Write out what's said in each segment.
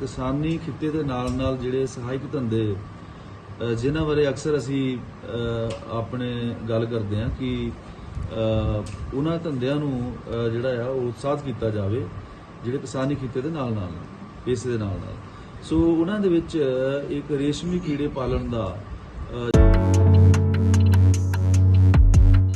ਕਿਸਾਨੀ ਖਿੱਤੇ ਦੇ ਨਾਲ ਨਾਲ ਜਿਹੜੇ ਸਹਾਇਕ ਧੰਦੇ ਜਿਨ੍ਹਾਂ ਬਾਰੇ ਅਕਸਰ ਅਸੀਂ ਆਪਣੇ ਗੱਲ ਕਰਦੇ ਹਾਂ ਕਿ ਉਹਨਾਂ ਧੰਦਿਆਂ ਨੂੰ ਜਿਹੜਾ ਆ ਉਹ ਉਤਸ਼ਾਹਤ ਕੀਤਾ ਜਾਵੇ ਜਿਹੜੇ ਕਿਸਾਨੀ ਖਿੱਤੇ ਦੇ ਨਾਲ ਨਾਲ ਨੇ, ਇਸ ਦੇ ਨਾਲ ਨਾਲ। ਸੋ ਉਹਨਾਂ ਦੇ ਵਿੱਚ ਇੱਕ ਰੇਸ਼ਮੀ ਕੀੜੇ ਪਾਲਣ ਦਾ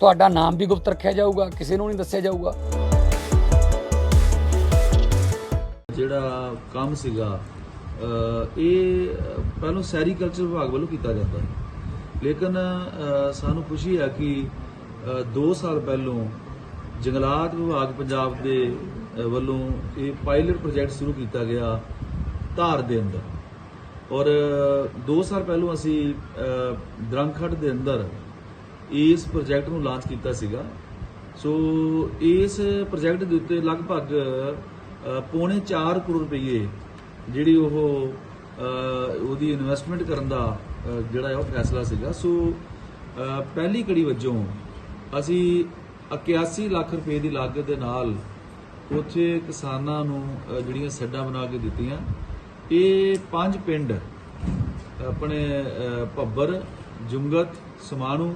ਤੁਹਾਡਾ ਨਾਮ ਵੀ ਗੁਪਤ ਰੱਖਿਆ ਜਾਊਗਾ ਕਿਸੇ ਨੂੰ ਨਹੀਂ ਦੱਸਿਆ ਜਾਊਗਾ। ਜਿਹੜਾ ਕੰਮ ਸੀਗਾ ਇਹ ਪਹਿਲਾਂ ਸੈਰੀਕਲਚਰ ਵਿਭਾਗ ਵੱਲੋਂ ਕੀਤਾ ਜਾਂਦਾ ਹੈ ਲੇਕਿਨ ਸਾਨੂੰ ਖੁਸ਼ੀ ਹੈ ਕਿ 2 ਸਾਲ ਪਹਿਲੋਂ ਜੰਗਲਾਤ ਵਿਭਾਗ ਪੰਜਾਬ ਦੇ ਵੱਲੋਂ ਇਹ ਪਾਇਲਟ ਪ੍ਰੋਜੈਕਟ ਸ਼ੁਰੂ ਕੀਤਾ ਗਿਆ ਧਾਰ ਦੇ ਅੰਦਰ। ਔਰ 2 ਸਾਲ ਪਹਿਲੋਂ ਅਸੀਂ ਅ, ਦਰੰਖੜ ਦੇ ਅੰਦਰ ਇਸ ਪ੍ਰੋਜੈਕਟ ਨੂੰ ਲਾਂਚ ਕੀਤਾ ਸੀਗਾ। ਸੋ ਇਸ ਪ੍ਰੋਜੈਕਟ ਦੇ ਉੱਤੇ ਲਗਭਗ ਪੌਣੇ 4 ਕਰੋੜ ਰੁਪਏ ਜਿਹੜੀ ਉਹ ਉਹਦੀ ਇਨਵੈਸਟਮੈਂਟ ਕਰਨ ਦਾ ਜਿਹੜਾ ਹੈ ਉਹ ਫੈਸਲਾ ਸੀਗਾ। ਸੋ ਪਹਿਲੀ ਕੜੀ ਵਜੋਂ ਅਸੀਂ 81 ਲੱਖ ਰੁਪਏ ਦੀ ਲਾਗਤ ਦੇ ਨਾਲ ਉੱਥੇ ਕਿਸਾਨਾਂ ਨੂੰ ਜਿਹੜੀਆਂ ਸੱਡਾਂ ਬਣਾ ਕੇ ਦਿੱਤੀਆਂ। ਇਹ ਪੰਜ ਪਿੰਡ, ਆਪਣੇ ਭੱਬਰ, ਜੁੰਗਤ, ਸਮਾਣੂ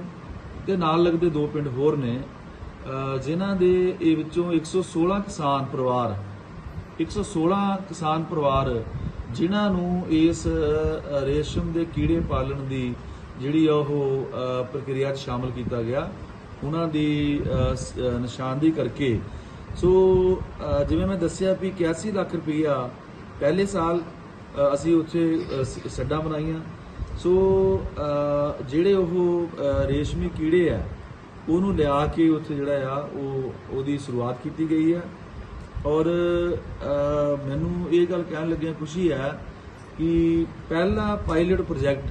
ਤੇ ਨਾਲ ਲੱਗਦੇ ਦੋ ਪਿੰਡ ਹੋਰ ਨੇ ਜਿਨ੍ਹਾਂ ਦੇ ਇਹ ਵਿੱਚੋਂ 116 ਕਿਸਾਨ ਪਰਿਵਾਰ 116 ਕਿਸਾਨ ਪਰਿਵਾਰ ਜਿਨ੍ਹਾਂ ਨੂੰ ਇਸ ਰੇਸ਼ਮ ਦੇ ਕੀੜੇ ਪਾਲਣ ਦੀ ਜਿਹੜੀ ਉਹ ਪ੍ਰਕਿਰਿਆ 'ਚ ਸ਼ਾਮਲ ਕੀਤਾ ਗਿਆ। ਉਹਨਾਂ ਦੀ ਅ, ਨਿਸ਼ਾਨਦੇਹੀ ਕਰਕੇ। ਸੋ ਜਿਵੇਂ ਮੈਂ ਦੱਸਿਆ ਵੀ 81 ਲੱਖ ਰੁਪਈਆ ਪਹਿਲੇ ਸਾਲ ਅਸੀਂ ਉੱਥੇ ਅ, ਬਣਾਈਆਂ। ਸੋ ਜਿਹੜੇ ਉਹ ਰੇਸ਼ਮੀ ਕੀੜੇ ਆ ਉਹਨੂੰ ਲਿਆ ਕੇ ਉੱਥੇ ਜਿਹੜਾ ਆ ਉਹ ਉਹਦੀ ਸ਼ੁਰੂਆਤ ਕੀਤੀ ਗਈ ਹੈ ਔਰ ਮੈਨੂੰ ਇਹ ਗੱਲ ਕਹਿਣ ਲੱਗਿਆ ਖੁਸ਼ੀ ਹੈ ਕਿ ਪਹਿਲਾ ਪਾਇਲਟ ਪ੍ਰੋਜੈਕਟ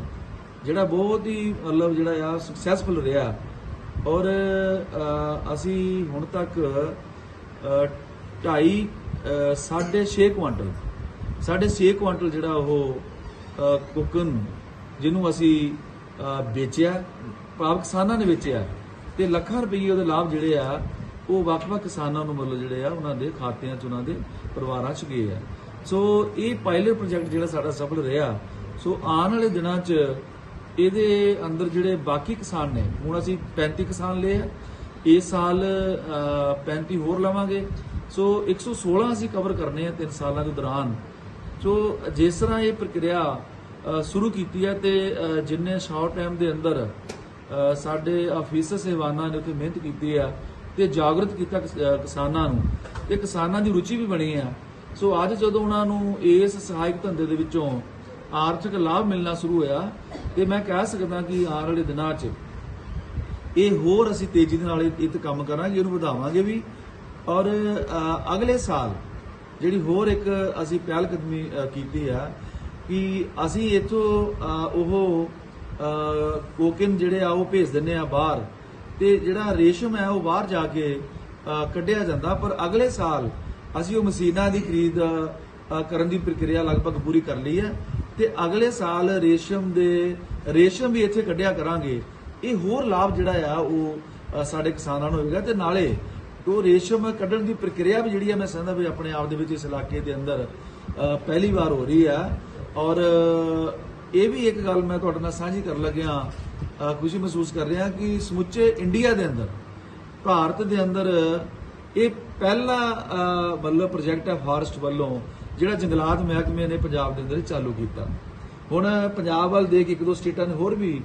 ਜਿਹੜਾ ਬਹੁਤ ਹੀ ਮਤਲਬ ਜਿਹੜਾ ਆ ਸਕਸੈਸਫੁਲ ਰਿਹਾ। ਔਰ ਅਸੀਂ ਹੁਣ ਤੱਕ ਅ, ਢਾਈ ਅ, ਸਾਢੇ 6 ਕੁਆਂਟਲ ਸਾਢੇ 6 ਕੁਆਂਟਲ ਜਿਹੜਾ ਉਹ ਕੁਕਨ ਜਿਹਨੂੰ ਅਸੀਂ ਵੇਚਿਆ ਭਾਵ ਕਿਸਾਨਾਂ ਨੇ ਵੇਚਿਆ। ਤੇ ਲੱਖਾਂ ਰੁਪਏ ਉਹਦੇ ਲਾਭ ਜਿਹੜੇ ਆ ਉਹ ਵੱਖ-ਵੱਖ ਕਿਸਾਨਾਂ ਨੂੰ ਮਤਲਬ ਜਿਹੜੇ ਆ ਉਹਨਾਂ ਦੇ ਖਾਤਿਆਂ 'ਚ ਉਹਨਾਂ ਦੇ ਪਰਿਵਾਰਾਂ 'ਚ ਗਏ ਆ। ਸੋ ਇਹ ਪਾਇਲਟ ਪ੍ਰੋਜੈਕਟ ਜਿਹੜਾ ਸਾਡਾ ਸਫਲ ਰਿਹਾ ਸੋ ਆਉਣ ਵਾਲੇ ਦਿਨਾਂ 'ਚ ਇਹਦੇ ਅੰਦਰ ਜਿਹੜੇ ਬਾਕੀ ਕਿਸਾਨ ਨੇ ਹੁਣ ਅਸੀਂ 35 ਕਿਸਾਨ ਲਏ ਆ। ਇਸ ਸਾਲ ਅ, 35 ਹੋਰ ਲਵਾਂਗੇ। ਸੋ 116 ਅਸੀਂ ਕਵਰ ਕਰਨੇ ਆ 3 ਸਾਲਾਂ ਦੇ ਦੌਰਾਨ। ਸੋ ਜਿਸ ਤਰ੍ਹਾਂ ਇਹ ਪ੍ਰਕਿਰਿਆ ਸ਼ੁਰੂ ਕੀਤੀ ਹੈ ਤੇ ਜਿੰਨੇ ਸ਼ਾਰਟ ਟਾਈਮ ਦੇ ਅੰਦਰ ਸਾਡੇ ਅਫੀਸਰ ਸਹਿਬਾਨਾਂ ਨੇ ਉੱਥੇ ਮਿਹਨਤ ਕੀਤੀ ਆ ਤੇ ਜਾਗਰਤ ਕੀਤਾ ਕਿਸਾਨਾਂ ਨੂੰ ਤੇ ਕਿਸਾਨਾਂ ਦੀ ਰੁਚੀ ਵੀ ਬਣੀ ਆ ਸੋ ਅੱਜ ਜਦੋਂ ਉਹਨਾਂ ਨੂੰ ਇਸ ਸਹਾਇਕ ਧੰਦੇ ਦੇ ਵਿੱਚੋਂ ਆਰਥਿਕ ਲਾਭ ਮਿਲਣਾ ਸ਼ੁਰੂ ਹੋਇਆ, ਤੇ ਮੈਂ ਕਹਿ ਸਕਦਾ ਕਿ ਆਉਣ ਵਾਲੇ ਦਿਨਾਂ 'ਚ ਇਹ ਹੋਰ ਅਸੀਂ ਤੇਜ਼ੀ ਦੇ ਨਾਲ ਇਹ ਤੇ ਕੰਮ ਕਰਾਂਗੇ, ਇਹਨੂੰ ਵਧਾਵਾਂਗੇ ਵੀ। ਔਰ ਅਗਲੇ ਸਾਲ ਜਿਹੜੀ ਹੋਰ ਇੱਕ ਅਸੀਂ ਪਹਿਲ ਕਦਮੀ ਕੀਤੀ ਆ ਕਿ ਅਸੀਂ ਇਥੋਂ ਉਹ ਕੋਕਿਨ ਜਿਹੜੇ ਆ, ਉਹ ਭੇਜ ਦਿੰਨੇ ਆ ਬਾਹਰ। ਤੇ ਜਿਹੜਾ ਰੇਸ਼ਮ ਹੈ, ਉਹ ਬਾਹਰ ਜਾ ਕੇ ਕੱਢਿਆ ਜਾਂਦਾ। ਪਰ ਅਗਲੇ ਸਾਲ ਅਸੀਂ ਉਹ ਮਸ਼ੀਨਾਂ ਦੀ ਖਰੀਦ ਕਰਨ ਦੀ ਪ੍ਰਕਿਰਿਆ ਲਗਭਗ ਪੂਰੀ ਕਰ ਲਈ ਹੈ। ਤੇ ਅਗਲੇ ਸਾਲ ਰੇਸ਼ਮ ਦੇ, ਰੇਸ਼ਮ ਵੀ ਇੱਥੇ ਕੱਢਿਆ ਕਰਾਂਗੇ। ਇਹ ਹੋਰ ਲਾਭ ਜਿਹੜਾ ਆ, ਉਹ ਸਾਡੇ ਕਿਸਾਨਾਂ ਨੂੰ ਹੋਵੇਗਾ। ਤੇ ਨਾਲੇ ਉਹ ਰੇਸ਼ਮ ਕੱਢਣ ਦੀ ਪ੍ਰਕਿਰਿਆ ਵੀ ਜਿਹੜੀ ਆ, ਮੈਂ ਸਮਝਦਾ ਵੀ ਆਪਣੇ ਆਪ ਦੇ ਵਿੱਚ ਇਸ ਇਲਾਕੇ ਦੇ ਅੰਦਰ ਪਹਿਲੀ ਵਾਰ ਹੋ ਰਹੀ ਹੈ ਔਰ ਇਹ ਵੀ ਇੱਕ ਗੱਲ ਮੈਂ ਤੁਹਾਡੇ ਨਾਲ ਸਾਂਝੀ ਕਰਨ ਲੱਗਿਆ ਖੁਸ਼ੀ ਮਹਿਸੂਸ ਕਰ ਰਿਹਾ ਕਿ ਸਮੁੱਚੇ ਇੰਡੀਆ ਦੇ ਅੰਦਰ ਭਾਰਤ ਦੇ ਅੰਦਰ ਇਹ ਪਹਿਲਾ ਅ, ਮਤਲਬ ਪ੍ਰੋਜੈਕਟ ਹੈ ਫਾਰੈਸਟ ਵੱਲੋਂ ਜਿਹੜਾ ਜੰਗਲਾਤ ਮਹਿਕਮੇ ਨੇ ਪੰਜਾਬ ਦੇ ਅੰਦਰ ਚਾਲੂ ਕੀਤਾ। ਹੁਣ ਪੰਜਾਬ ਵੱਲ ਦੇਖ ਇੱਕ ਦੋ ਸਟੇਟਾਂ ਨੇ ਹੋਰ ਵੀ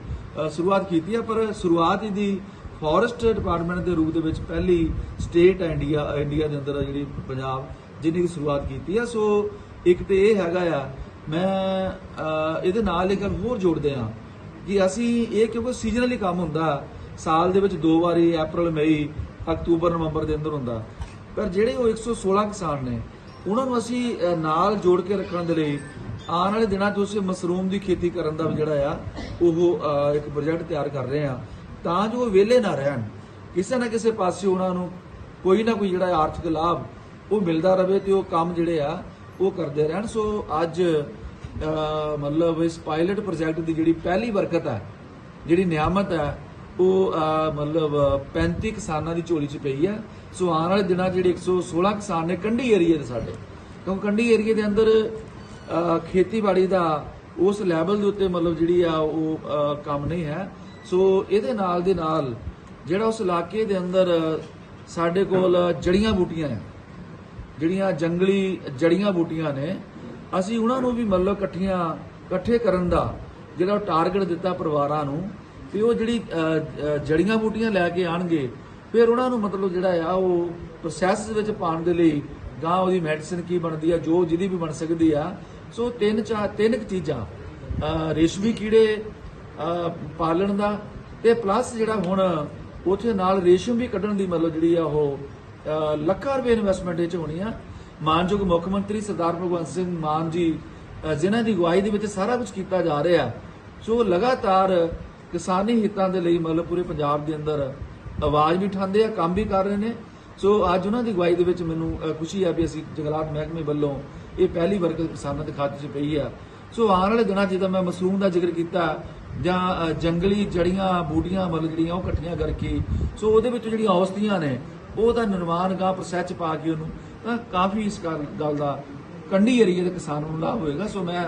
ਸ਼ੁਰੂਆਤ ਕੀਤੀ ਹੈ ਪਰ ਸ਼ੁਰੂਆਤ ਹੀ ਦੀ ਫੋਰੈਸਟ ਡਿਪਾਰਟਮੈਂਟ ਦੇ ਰੂਪ ਦੇ ਵਿੱਚ ਪਹਿਲੀ ਸਟੇਟ ਹੈ ਇੰਡੀਆ ਇੰਡੀਆ ਦੇ ਅੰਦਰ ਜਿਹੜੀ ਪੰਜਾਬ ਜਿਹਨੇ ਦੀ ਸ਼ੁਰੂਆਤ ਕੀਤੀ ਹੈ ਸੋ ਇੱਕ ਤੇ ਇਹ ਹੈਗਾ ਆ ਮੈਂ ਇਹਦੇ ਨਾਲ ਇੱਕ ਹੋਰ ਜੋੜਦੇ ਆ ਕਿ ਅਸੀਂ ਇਹ ਕਿਉਂਕਿ ਸੀਜ਼ਨਲੀ ਕੰਮ ਹੁੰਦਾ, ਸਾਲ ਦੇ ਵਿੱਚ ਦੋ ਵਾਰੀ April ਮਈ ਅਕਤੂਬਰ ਨਵੰਬਰ ਦੇ ਅੰਦਰ ਹੁੰਦਾ। ਪਰ ਜਿਹੜੇ ਉਹ 116 ਕਿਸਾਨ ਨੇ, ਉਹਨਾਂ ਨੂੰ ਅਸੀਂ ਨਾਲ ਜੋੜ ਕੇ ਰੱਖਣ ਦੇ ਲਈ ਆਉਣ ਵਾਲੇ ਦਿਨਾਂ 'ਚ ਉਸ ਮਸਰੂਮ ਦੀ ਖੇਤੀ ਕਰਨ ਦਾ ਵੀ ਜਿਹੜਾ ਆ, ਉਹ ਇੱਕ ਪ੍ਰੋਜੈਕਟ ਤਿਆਰ ਕਰ ਰਹੇ ਆ ਤਾਂ ਜੋ ਉਹ ਵਿਹਲੇ ਨਾ ਰਹਿਣ, ਕਿਸੇ ਨਾ ਕਿਸੇ ਪਾਸੇ ਉਹਨਾਂ ਨੂੰ ਕੋਈ ਨਾ ਕੋਈ ਜਿਹੜਾ ਆਰਥਿਕ ਲਾਭ ਉਹ ਮਿਲਦਾ ਰਹੇ ਤੇ ਉਹ ਕੰਮ ਜਿਹੜੇ ਆ, ਉਹ ਕਰਦੇ ਰਹਿਣ। ਸੋ ਅੱਜ ਮਤਲਬ ਇਸ ਪਾਇਲਟ ਪ੍ਰੋਜੈਕਟ ਦੀ ਜਿਹੜੀ ਪਹਿਲੀ ਬਰਕਤ ਹੈ, ਜਿਹੜੀ ਨਿਆਮਤ ਹੈ, ਉਹ ਮਤਲਬ 35 ਕਿਸਾਨਾਂ ਦੀ ਝੋਲੀ 'ਚ ਪਈ ਹੈ। ਸੋ ਆਉਣ ਵਾਲੇ ਦਿਨਾਂ 'ਚ ਜਿਹੜੇ 116 ਕਿਸਾਨ ਨੇ ਕੰਢੀ ਏਰੀਆ ਦੇ ਸਾਡੇ। ਕਿਉਂਕਿ ਕੰਢੀ ਏਰੀਆ ਦੇ ਅੰਦਰ ਖੇਤੀਬਾੜੀ ਦਾ ਉਸ ਲੈਵਲ ਦੇ ਉੱਤੇ ਮਤਲਬ ਜਿਹੜੀ ਆ, ਉਹ ਕੰਮ ਨਹੀਂ ਹੈ। ਸੋ ਇਹਦੇ ਨਾਲ ਦੇ ਨਾਲ ਜਿਹੜਾ ਉਸ ਇਲਾਕੇ ਦੇ ਅੰਦਰ, ਸਾਡੇ ਕੋਲ ਜੜੀਆਂ ਬੂਟੀਆਂ ਹੈ ਜਿਹੜੀਆਂ ਜੰਗਲੀ ਜੜੀਆਂ ਬੂਟੀਆਂ ਨੇ ਅਸੀਂ ਉਹਨਾਂ ਨੂੰ ਵੀ ਮਤਲਬ ਇਕੱਠੀਆਂ, ਇਕੱਠੇ ਕਰਨ ਦਾ ਜਿਹੜਾ ਟਾਰਗੇਟ ਦਿੱਤਾ ਪਰਿਵਾਰਾਂ ਨੂੰ ਤੇ ਉਹ ਜਿਹੜੀ ਜੜੀਆਂ ਬੂਟੀਆਂ ਲੈ ਕੇ ਆਣਗੇ, ਫਿਰ ਉਹਨਾਂ ਨੂੰ ਮਤਲਬ ਜਿਹੜਾ ਆ ਉਹ ਪ੍ਰੋਸੈਸ ਵਿੱਚ ਪਾਉਣ ਦੇ ਲਈ ਗਾਂ ਉਹਦੀ ਮੈਡੀਸਿਨ ਕੀ ਬਣਦੀ ਆ, ਜੋ ਜਿਹਦੀ ਵੀ ਬਣ ਸਕਦੀ ਆ। ਸੋ ਤਿੰਨ ਚਾਰ, ਤਿੰਨ ਕੁ ਚੀਜ਼ਾਂ ਰੇਸ਼ਮੀ ਕੀੜੇ ਪਾਲਣ ਦਾ ਤੇ ਪਲੱਸ ਜਿਹੜਾ ਹੁਣ ਉਥੇ ਨਾਲ ਰੇਸ਼ਮ ਵੀ ਕੱਢਣ ਦੀ ਮਤਲਬ ਜਿਹੜੀ ਆ ਉਹ ਲੱਖਾਂ ਰੁਪਏ ਇਨਵੈਸਟਮੈਂਟ ਇਹ ਚ ਹੋਣੀ ਆ। ਮਾਨਯੋਗ ਮੁੱਖ ਮੰਤਰੀ ਸਰਦਾਰ ਭਗਵੰਤ ਸਿੰਘ ਮਾਨ ਜੀ ਜਿਨ੍ਹਾਂ ਦੀ ਅਗਵਾਈ ਦੇ ਵਿੱਚ ਸਾਰਾ ਕੁਝ ਕੀਤਾ ਜਾ ਰਿਹਾ, ਸੋ ਲਗਾਤਾਰ ਕਿਸਾਨੀ ਹਿੱਤਾਂ ਦੇ ਲਈ ਮਤਲਬ ਪੂਰੇ ਪੰਜਾਬ ਦੇ ਅੰਦਰ ਆਵਾਜ਼ ਵੀ ਉਠਾਉਂਦੇ ਆ, ਕੰਮ ਵੀ ਕਰ ਰਹੇ ਨੇ। ਸੋ ਅੱਜ ਉਹਨਾਂ ਦੀ ਅਗਵਾਈ ਦੇ ਵਿੱਚ ਮੈਨੂੰ ਖੁਸ਼ੀ ਆ ਵੀ ਅਸੀਂ ਜੰਗਲਾਤ ਮਹਿਕਮੇ ਵੱਲੋਂ ਇਹ ਪਹਿਲੀ ਬਰਕਤ ਕਿਸਾਨਾਂ ਦੇ ਖਾਤੇ 'ਚ ਪਈ ਆ। ਸੋ ਆਉਣ ਵਾਲੇ ਦਿਨਾਂ 'ਚ ਜਿੱਦਾਂ ਮੈਂ ਮਸਰੂਮ ਦਾ ਜ਼ਿਕਰ ਕੀਤਾ, ਜਾਂ ਜੰਗਲੀ ਜੜੀਆਂ, ਬੂਟੀਆਂ ਮਤਲਬ ਜਿਹੜੀਆਂ ਉਹ ਇਕੱਠੀਆਂ ਕਰਕੇ, ਸੋ ਉਹਦੇ ਵਿੱਚ ਜਿਹੜੀਆਂ ਔਸਤੀਆਂ ਨੇ ਉਹਦਾ ਨਿਰਮਾਣ ਗਾ ਪ੍ਰੋਸੈਸ ਪਾ ਕੇ ਉਹਨੂੰ ਤਾਂ ਕਾਫੀ ਇਸ ਗੱਲ ਗੱਲ ਦਾ ਕੰਢੀ ਏਰੀਏ ਦੇ ਕਿਸਾਨਾਂ ਨੂੰ ਲਾਭ ਹੋਏਗਾ ਸੋ ਮੈਂ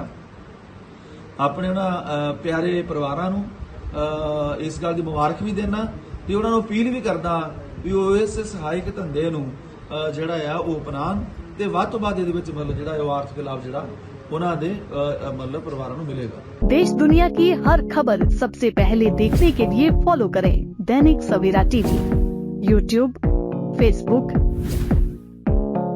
ਆਪਣੇ ਉਹਨਾਂ ਅ, ਪਿਆਰੇ ਪਰਿਵਾਰਾਂ ਨੂੰ ਅ, ਇਸ ਗੱਲ ਦੀ ਮੁਬਾਰਕ ਵੀ ਦੇਣਾ ਤੇ ਉਹਨਾਂ ਨੂੰ ਅਪੀਲ ਵੀ ਕਰਦਾ ਵੀ ਉਹ ਇਸ ਸਹਾਇਕ ਧੰਦੇ ਨੂੰ ਅ, ਜਿਹੜਾ ਆ ਉਹ ਅਪਣਾਉਣ ਤੇ ਵੱਧ ਤੋਂ ਵੱਧ ਇਹਦੇ ਵਿੱਚ ਮਤਲਬ ਜਿਹੜਾ ਹੈ ਉਹ ਆਰਥਿਕ ਲਾਭ ਜਿਹੜਾ ਉਹਨਾਂ ਦੇ ਅ, ਅ, ਮਤਲਬ ਪਰਿਵਾਰਾਂ ਨੂੰ ਮਿਲੇਗਾ देश दुनिया की हर खबर सबसे पहले देखने के लिए फॉलो करें Dainik Savera TV YouTube Facebook